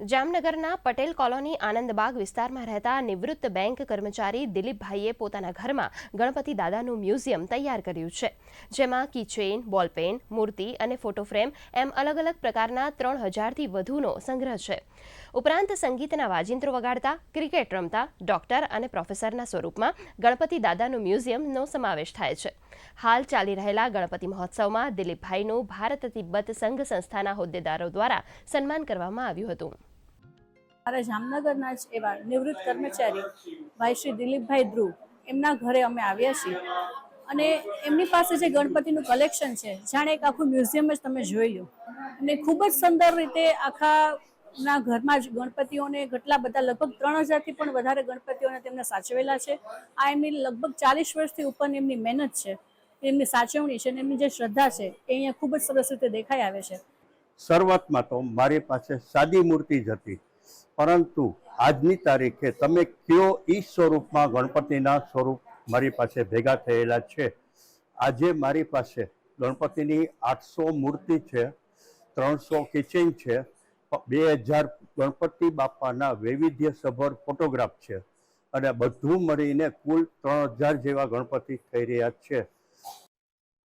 જામનગરના પટેલ કોલોની આનંદબાગ વિસ્તારમાં રહેતા નિવૃત્ત બેંક કર્મચારી દિલીપભાઈએ પોતાના ઘરમાં ગણપતિ દાદાનું મ્યુઝિયમ તૈયાર કર્યું છે, જેમાં કીચેન, બોલપેન, મૂર્તિ અને ફોટો ફ્રેમ એમ અલગ અલગ પ્રકારના ત્રણ હજારથી વધુનો સંગ્રહ છે. ઉપરાંત સંગીતના વાજિંત્રો વગાડતા, ક્રિકેટ રમતા, ડોક્ટર અને પ્રોફેસરના સ્વરૂપમાં ગણપતિ દાદાનું મ્યુઝિયમનો સમાવેશ થાય છે. હાલ ચાલી રહેલા ગણપતિ મહોત્સવમાં દિલીપભાઈનું ભારત તિબ્બત સંઘ સંસ્થાના હોદ્દેદારો દ્વારા સન્માન કરવામાં આવ્યું હતું. મારા જામનગરના જ એવા નિવૃત્ત કર્મચારી ભાઈ શ્રી દિલીપભાઈ ધ્રુવ. એમના ઘરે અમે આવ્યા છીએ. અને એમની પાસે જે ગણપતિનું કલેક્શન છે, જાણે એક આખું મ્યુઝિયમ જ તમે જોઈ લો. અને ખૂબ જ સુંદર રીતે આખા ના ઘરમાં જ ગણપતિઓને કેટલા બધા લગભગ ત્રણ હજારથી પણ વધારે ગણપતિઓને તેમને સાચવેલા છે. આ એમની લગભગ ચાલીસ વર્ષથી ઉપરની એમની મહેનત છે. એમની સાચવણી છે અને એમની જે શ્રદ્ધા છે, એ અહીંયા ખૂબ જ સરસ રીતે દેખાઈ આવે છે. શરૂઆતમાં તો મારી પાસે સાદી મૂર્તિ જ હતી. પરંતુ આજની તારીખે તમે કયો ઈ સ્વરૂપમાં ગણપતિના સ્વરૂપ મારી પાસે ભેગા થયેલા છે? આજે મારી પાસે ગણપતિની આઠસો મૂર્તિ છે, ત્રણસો કિચન છે, બે હજાર ગણપતિ બાપાના વૈવિધ્યસભર ફોટોગ્રાફ છે. અને બધું મળીને કુલ ત્રણ હજાર જેવા ગણપતિ થઈ રહ્યા છે.